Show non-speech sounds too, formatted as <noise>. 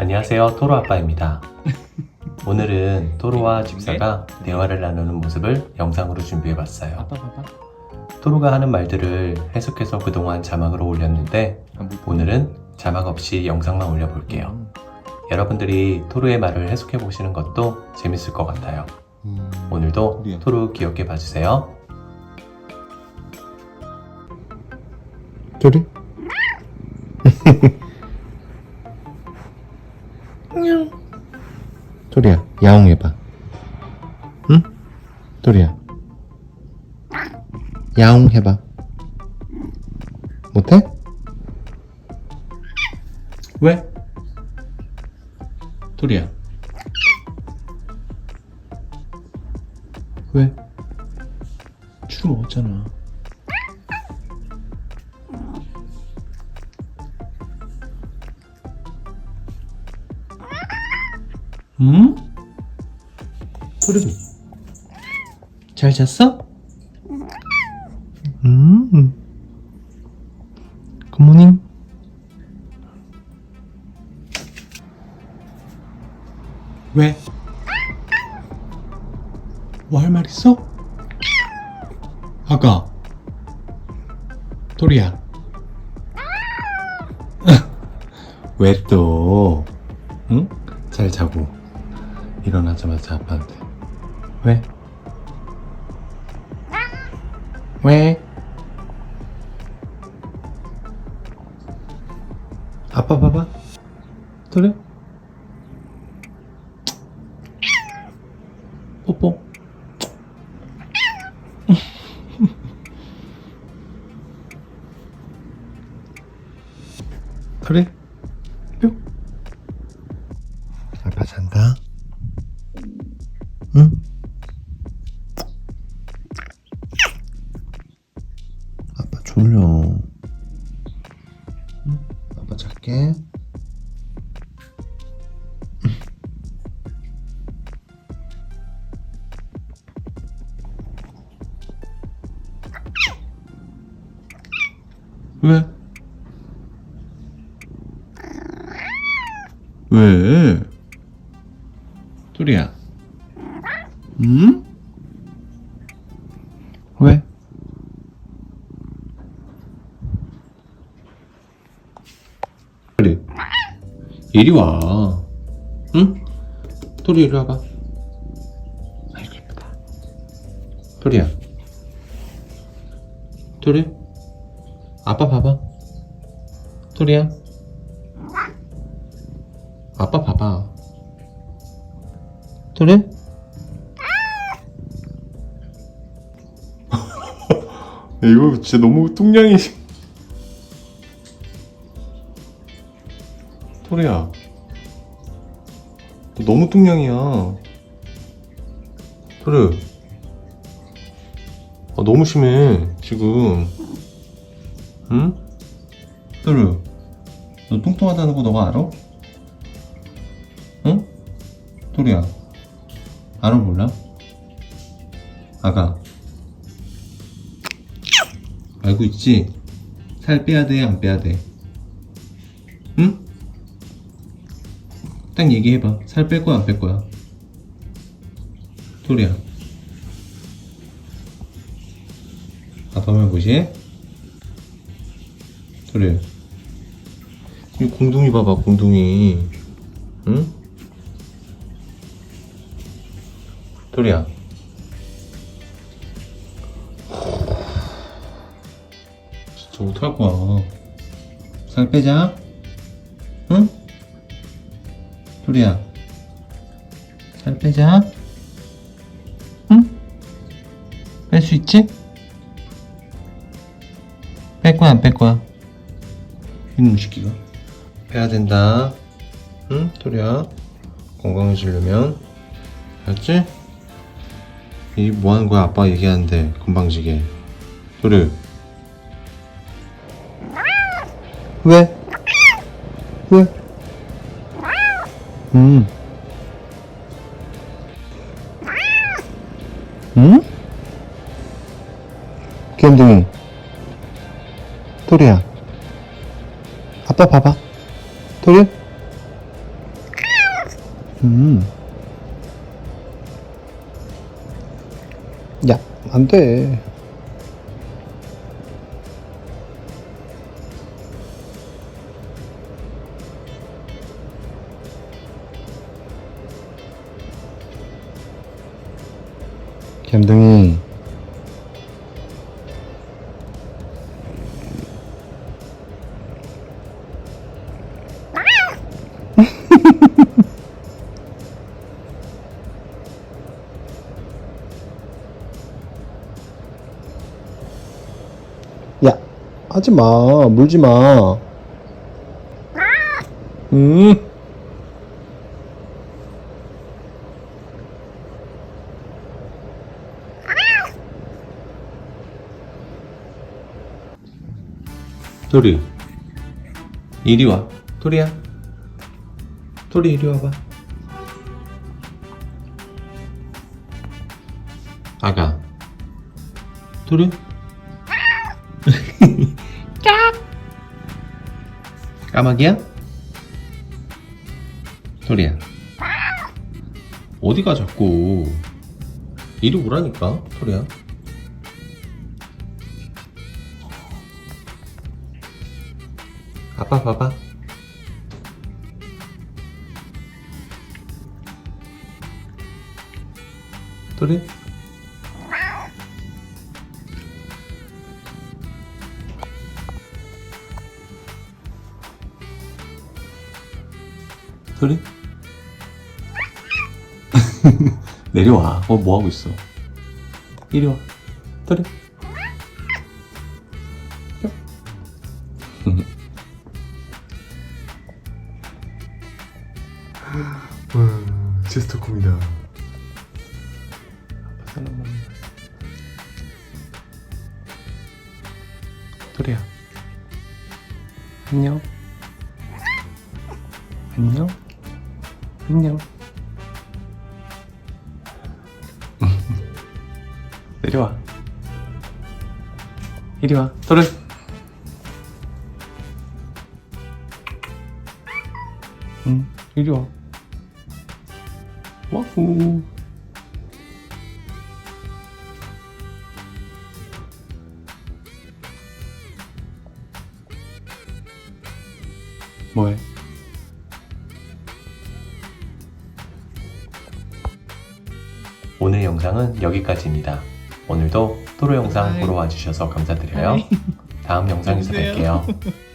안녕하세요. 토로 아빠입니다. <laughs> 오늘은 토로와 집사가 대화를 나누는 모습을 영상으로 준비해 봤어요. 아빠 봐봐. 토로가 하는 말들을 해석해서 그동안 자막으로 올렸는데 오늘은 자막 없이 영상만 올려볼게요. 여러분들이 토로의 말을 해석해 보시는 것도 재밌을 것 같아요. 음. 오늘도 우리야. 토로 귀엽게 봐주세요. 토리? <laughs> 안녕. 토리야, 야옹 해봐. 응? 토리야. 야옹 해봐. 못해? 왜? 토리야. 왜? 술 먹었잖아. 응? 소리도 잘 잤어? 음. 굿모닝. 왜? 뭐 할 말 있어? 아가. 토리야. <laughs> 왜 또? 응? 잘 자고 일어나자마자 아빠한테 왜? 왜? 아빠 봐봐 그래? 뽀뽀 <laughs> 그래? 왜? 왜? 토리야. 응? 왜? 그래. 이리 와. 응? 토리 이리 와봐. 아이고 예쁘다. 토리야. 토리? 아빠 봐봐. 토리야. 아빠 봐봐. 토리? 야, <laughs> 이거 진짜 너무 뚱냥이. 토리야. 너 너무 뚱냥이야. 토리. 아, 너무 심해, 지금. 응? 토리. 너 뚱뚱하다는 거 너가 알아? 응? 토리야. 알아 몰라? 아가. 알고 있지? 살 빼야 돼, 안 빼야 돼? 응? 딱 얘기해봐. 살 뺄 거야, 안 뺄 거야? 토리야. 아빠만 무시해? 토리. 이 공둥이 봐봐, 공둥이. 응? 토리야. 진짜 어떡할 거야. 살 빼자. 응? 토리야. 살 빼자. 응? 뺄 수 있지? 뺄 거야, 안 뺄 거야? 이놈 새끼가. 빼야 된다. 응? 토리야. 건강해지려면. 알았지? 이 뭐 하는 거야? 아빠 얘기하는데 건방지게. 토리. 왜? 왜? 음. 응? 귀염둥이. 토리야. 아빠 봐봐. 토리? 음. 야, 안 돼. 갬등이 하지 마. 물지 마. 음. 토리, 이리 와. 토리야. 토리 이리 와봐. 아가. 토리? <laughs> 까마귀야? 토리야. 어디가 자꾸. 이리 오라니까, 토리야. 아빠 봐봐. 토리? 토리? <laughs> 내려와. 어, 뭐 하고 있어? 이리 <laughs> 와. 토리? 와, 제스터콤이다. 토리야. 안녕. 안녕. 안녕. <laughs> 내려와. 이리 와. 토리. 응, 이리 와. 와후. 뭐해? 영상은 여기까지입니다. 오늘도 토로 영상 보러 와주셔서 감사드려요. 다음 영상에서? 뵐게요. <laughs>